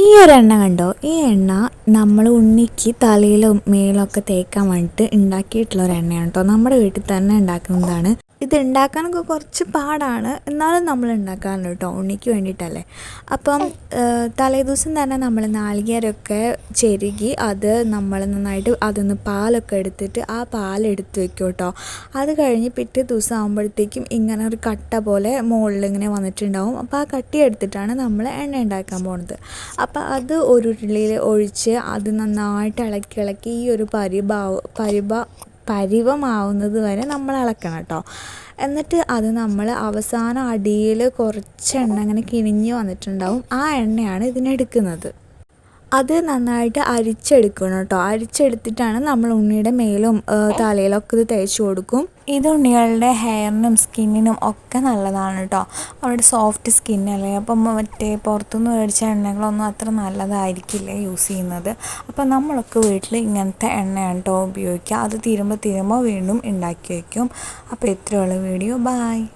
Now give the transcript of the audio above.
ഈ ഒരു എണ്ണ കണ്ടോ? ഈ എണ്ണ നമ്മൾ ഉണ്ണിക്ക് തലയിലും മേലൊക്കെ തേക്കാൻ വേണ്ടിയിട്ട് ഉണ്ടാക്കിയിട്ടുള്ള ഒരു എണ്ണയാണ് കേട്ടോ. നമ്മുടെ വീട്ടിൽ തന്നെ ഉണ്ടാക്കുന്നതാണ്. ഇത് ഉണ്ടാക്കാനൊക്കെ കുറച്ച് പാടാണ്. എന്നാലും നമ്മൾ ഉണ്ടാക്കാറുണ്ട് കേട്ടോ ഉണ്ണിക്ക് വേണ്ടിയിട്ടല്ലേ. അപ്പം തലേദിവസം തന്നെ നമ്മൾ നാളികേരമൊക്കെ ചെരുകി അത് നമ്മൾ നന്നായിട്ട് അതിൽ പാലൊക്കെ എടുത്തിട്ട് ആ പാലെടുത്ത് വെക്കും കേട്ടോ. അത് കഴിഞ്ഞ് പിറ്റേ ദിവസം ആകുമ്പോഴത്തേക്കും ഇങ്ങനെ ഒരു കട്ട പോലെ മുകളിൽ ഇങ്ങനെ വന്നിട്ടുണ്ടാവും. അപ്പോൾ ആ കട്ടി എടുത്തിട്ടാണ് നമ്മൾ എണ്ണ ഉണ്ടാക്കാൻ പോകുന്നത് അപ്പോൾ അത് ഒരു ഉരുളിയിൽ ഒഴിച്ച് അത് നന്നായിട്ട് ഇളക്കി ഇളക്കി ഈ ഒരു പരിഭാവ പരിഭ പരിവമാവുന്നത് വരെ നമ്മൾ ഇളക്കണം കേട്ടോ എന്നിട്ട് അത് നമ്മൾ അവസാന അടിയിൽ കുറച്ച് എണ്ണ ഇങ്ങനെ കിണിഞ്ഞ് വന്നിട്ടുണ്ടാവും. ആ എണ്ണയാണ് ഇതിനെടുക്കുന്നത്. അത് നന്നായിട്ട് അരിച്ചെടുക്കണം കേട്ടോ. അരിച്ചെടുത്തിട്ടാണ് നമ്മൾ ഉണ്ണിയുടെ മേലും തലയിലൊക്കെ ഇത് തേച്ച് കൊടുക്കും. ഇത് ഉണ്ണികളുടെ ഹെയറിനും സ്കിന്നിനും ഒക്കെ നല്ലതാണ് കേട്ടോ. അവരുടെ സോഫ്റ്റ് സ്കിന്നല്ലേ അപ്പം മറ്റേ പുറത്തുനിന്ന് മേടിച്ച എണ്ണകളൊന്നും അത്ര നല്ലതായിരിക്കില്ല യൂസ് ചെയ്യുന്നത്. അപ്പം നമ്മളൊക്കെ വീട്ടിൽ ഇങ്ങനത്തെ എണ്ണയാണ് കേട്ടോ ഉപയോഗിക്കുക. അത് തീരുമ്പോൾ തീരുമ്പോൾ വീണ്ടും ഉണ്ടാക്കി വയ്ക്കും. അപ്പോൾ ഇത്രയുള്ള വീഡിയോ. ബായ്